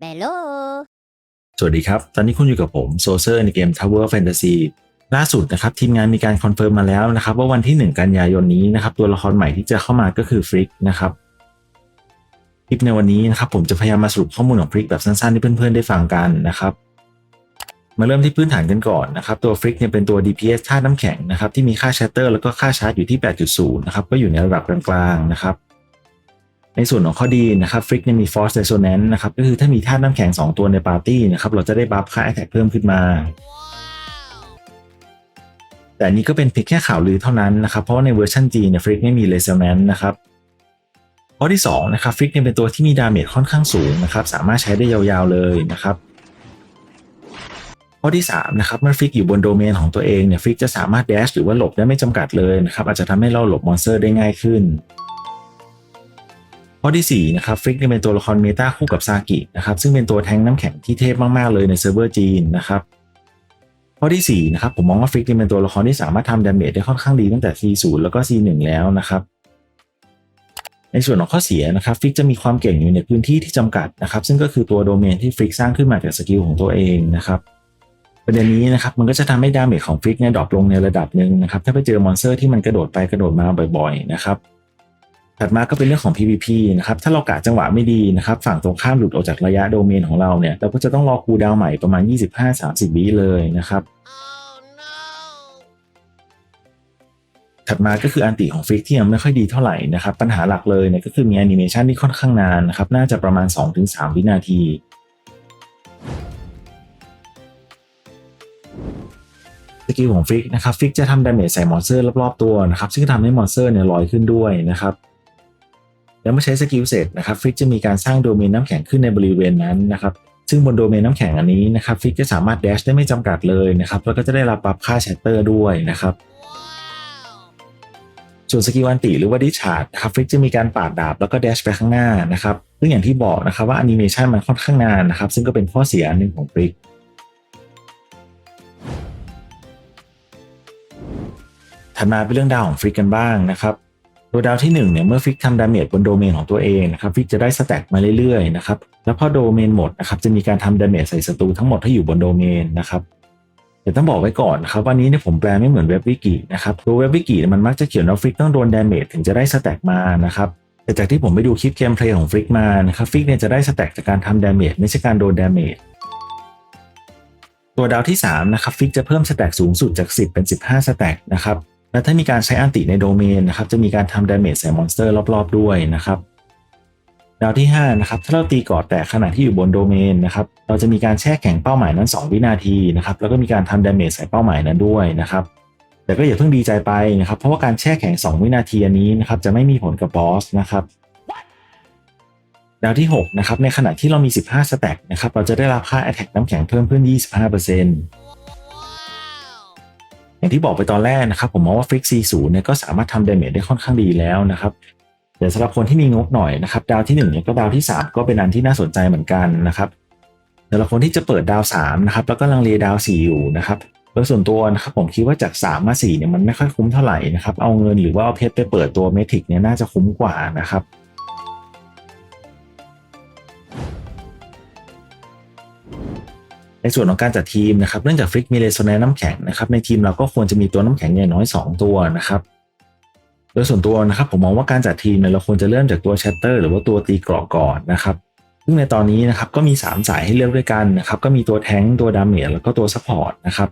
เบลโล สวัสดีครับ ตอนนี้คุณอยู่กับผมโซเซอร์ในเกม Tower Fantasy ล่าสุดนะครับทีมงานมีการคอนเฟิร์มมาแล้วนะครับว่าวันที่ 1 กันยายนนี้นะครับตัวละครใหม่ที่จะเข้ามาก็คือฟริกนะครับคลิปในวันนี้นะครับผมจะพยายามมาสรุปข้อมูลของฟริกแบบสั้นๆให้เพื่อนๆได้ฟังกันนะครับมาเริ่มที่พื้นฐานกันก่อนนะครับตัวฟริกเนี่ยเป็นตัว DPS ธาตุน้ำแข็งนะครับที่มีค่าชัตเตอร์แล้วก็ค่าชาร์จอยู่ที่ 8.0 นะครับก็อยู่ในระดับกลางๆนะครับ ในส่วนของข้อดีนะครับฟริกเนี่ยมี Force Resonance นะครับก็คือถ้ามีธาตุน้ำแข็ง 2 ตัวในปาร์ตี้นะครับเราจะได้บัฟค่า Attack เพิ่มขึ้นมา แต่นี้ก็เป็นเพียงแค่ข่าวลือเท่านั้นนะครับเพราะในเวอร์ชันจีเนี่ยฟริกไม่มี Resonance นะครับข้อที่2นะครับฟริกเนี่ยเป็นตัวที่มีดาเมจค่อนข้างสูงนะครับสามารถใช้ได้ยาวๆเลยนะครับข้อที่3นะครับเมื่อฟริกอยู่บนโดเมนของตัวเองเนี่ยฟริกจะสามารถแดชหรือว่าหลบได้ไม่จำกัดเลยนะครับอาจจะทำให้เราหลบมอนสเตอร์ได้ง่ายขึ้น ข้อที่4นะครับฟริกเป็นตัวละครเมตาคู่กับซากินะครับซึ่งเป็นตัวแทงน้ำแข็งที่เทพมากๆเลยในเซิร์ฟเวอร์จีนนะครับข้อที่4นะครับผมมองว่าฟริกเป็นตัวละครที่สามารถทำดาเมจได้ค่อนข้างดีตั้งแต่ C0 แล้วก็ C1 แล้วนะครับในส่วนของข้อเสียนะครับฟิกจะมีความเก่งอยู่ในพื้นที่ที่จำกัดนะครับซึ่งก็คือตัวโดเมนที่ฟิกสร้างขึ้นมาจากสกิลของตัวเองนะครับประเด็นนี้นะครับมันก็จะทำให้ดาเมจของฟิกเนี่ยดรอปลงในระดับหนึ่งนะครับถ้าไปเจอมอนสเตอร์ที่มันกระโดดไปกระโดดมาบ่อยๆนะครับ ถัดมาก็เป็นเรื่องของ PVP นะครับถ้าเรากะจังหวะไม่ดีนะครับฝั่งตรงข้ามหลุดออกจากระยะโดเมนของเราเนี่ยเราก็จะต้องรอคูลดาวใหม่ประมาณ 25-30 วิเลยนะครับถัดมาก็คืออันติของฟิกที่ยังไม่ค่อยดีเท่าไหร่นะครับปัญหาหลักเลยเนี่ยก็คือมีแอนิเมชันที่ค่อนข้างนานนะครับน่าจะประมาณ 2-3 วินาทีสกิลของฟิกนะครับฟิกจะทำดาเมจใส่มอนสเตอร์รอบๆตัวนะครับซึ่งทำให้มอนสเตอร์เนี่ยลอยขึ้นด้วยนะครับ แล้วเมื่อใช้สกิลเสร็จนะครับฟิกจะมีการสร้างโดเมนน้ำแข็งขึ้นในบริเวณนั้นนะครับซึ่งบนโดเมนน้ำแข็งอันนี้นะครับฟิกจะสามารถแดชได้ไม่จำกัดเลยนะครับแล้วก็จะได้รับปรับค่าแชตเตอร์ด้วยนะครับส่วนสกิลอันติหรือว่าดิชาร์ดครับฟิกจะมีการปาดดาบแล้วก็แดชไปข้างหน้านะครับซึ่งอย่างที่บอกนะครับว่าแอนิเมชันมันค่อนข้างนานนะครับ ซึ่งก็เป็นข้อเสียหนึ่งของฟิกถัดมาเป็นเรื่องดาวของฟริกกันบ้างนะครับ ตัวดาวที่1เนี่ยเมื่อฟิกทำดาเมจบนโดเมนของตัวเองนะครับฟิกจะได้สแต็กมาเรื่อยๆนะครับแล้วพอโดเมนหมดนะครับจะมีการทำดาเมจใส่ศัตรูทั้งหมดที่อยู่บนโดเมนนะครับแต่ต้องบอกไว้ก่อนนะครับวันนี้เนี่ยผมแปลไม่เหมือนเว็บวิกินะครับตัวเว็บวิกิมันมักจะเขียนว่าฟิกต้องโดนดาเมจถึงจะได้สแต็กมานะครับแต่จากที่ผมไปดูคลิปเกมเพลย์ของฟิกมานะครับฟิกเนี่ยจะได้สแต็กจากการทำดาเมจไม่ใช่การโดนดาเมจตัวดาวที่3นะครับฟิกจะเพิ่มสแต็กสูงสุดจาก 10 เป็น 15สแต็กนะครับ และถ้ามีการใช้อันติในโดเมนนะครับจะมีการทำดาเมจใส่มอนสเตอร์รอบๆด้วยนะครับดาวที่5นะครับถ้าเราตีกอดแตกขณะที่อยู่บนโดเมนนะครับเราจะมีการแช่แข็งเป้าหมายนั้น 2 วินาทีนะครับแล้วก็มีการทำดาเมจใส่เป้าหมายนั้นด้วยนะครับแต่ก็อย่าเพิ่งดีใจไปนะครับเพราะว่าการแช่แข็ง 2 วินาทีอันนี้นะครับจะไม่มีผลกับบอสนะครับดาวที่6นะครับในขณะที่เรามี 15 สแต็กนะครับเราจะได้รับค่า Attack น้ำแข็งเพิ่มขึ้น 25% อย่างที่บอกไปตอนแรกนะครับ ผมมองว่าฟิก C0 เนี่ยก็สามารถทำดาเมจได้ค่อนข้างดีแล้วนะครับแต่สำหรับคนที่มีงบหน่อยนะครับ ดาวที่1เนี่ยก็ดาวที่ 3 ก็เป็นอันที่น่าสนใจเหมือนกันนะครับสำหรับคนที่จะเปิดดาว3นะครับแล้วก็ลังเลดาว4อยู่นะครับโดยส่วนตัวนะครับผมคิดว่าจาก 3 มา4เนี่ยมันไม่ค่อยคุ้มเท่าไหร่นะครับเอาเงินหรือว่าเอาเพชรไปเปิดตัวเมทิกเนี่ยน่าจะคุ้มกว่านะครับ ในส่วนของการจัดทีมนะครับเนื่องจากฟริกมีเลโซแนน้ำแข็งนะครับในทีมเราก็ควรจะมีตัวน้ำแข็งอย่างน้อย 2 ตัวนะครับโดยส่วนตัวนะครับผมมองว่าการจัดทีมเนี่ยเราควรจะเริ่มจากตัวแชตเตอร์หรือว่าตัวตีกรอบก่อนนะครับซึ่งในตอนนี้นะครับก็มี 3 สายให้เลือกด้วยกันนะครับก็มีตัวแทงตัวดาเมจแล้วก็ตัวซัพพอร์ตนะครับ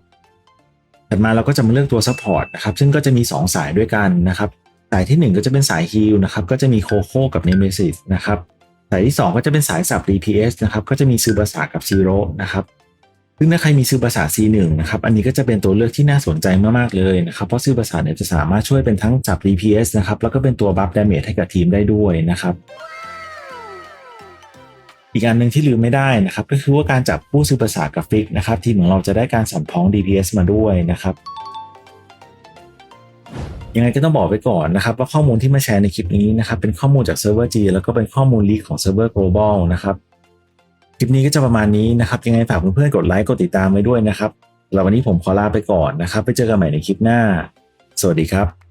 ถัดมาเราก็จะมาเลือกตัวซัพพอร์ตนะครับซึ่งก็จะมี 2 สายด้วยกันนะครับสายที่ 1 ก็จะเป็นสายฮิลนะครับก็จะมีโคโค่กับเนเมซิสนะครับสายที่ 2 ก็จะเป็นสายสับ DPS นะครับก็จะมีซูบาสากับซีโร่นะครับ ซึ่งถ้าใครมีซื้อภาษา C1 นะครับ อันนี้ก็จะเป็นตัวเลือกที่น่าสนใจมากๆเลยนะครับ เพราะซื้อภาษาเนี่ยจะสามารถช่วยเป็นทั้งจับ DPS นะครับ แล้วก็เป็นตัวบัฟดาเมจให้กับทีมได้ด้วยนะครับอีกอันหนึ่งที่ลืมไม่ได้นะครับก็คือว่าการจับผู้ซื้อภาษากับฟิกนะครับทีมของเราจะได้การสัมพ้อง DPS มาด้วยนะครับยังไงก็ต้องบอกไว้ก่อนนะครับว่าข้อมูลที่มาแชร์ในคลิปนี้นะครับเป็นข้อมูลจากเซิร์ฟเวอร์ G แล้วก็เป็นข้อมูลลีกของเซิร์ฟเวอร์ global นะครับ คลิปนี้ก็จะประมาณนี้นะครับ ยังไงฝากเพื่อนๆกดไลค์กดติดตามไว้ด้วยนะครับแล้ววันนี้ผมขอลาไปก่อนนะครับ ไปเจอกันใหม่ในคลิปหน้า สวัสดีครับ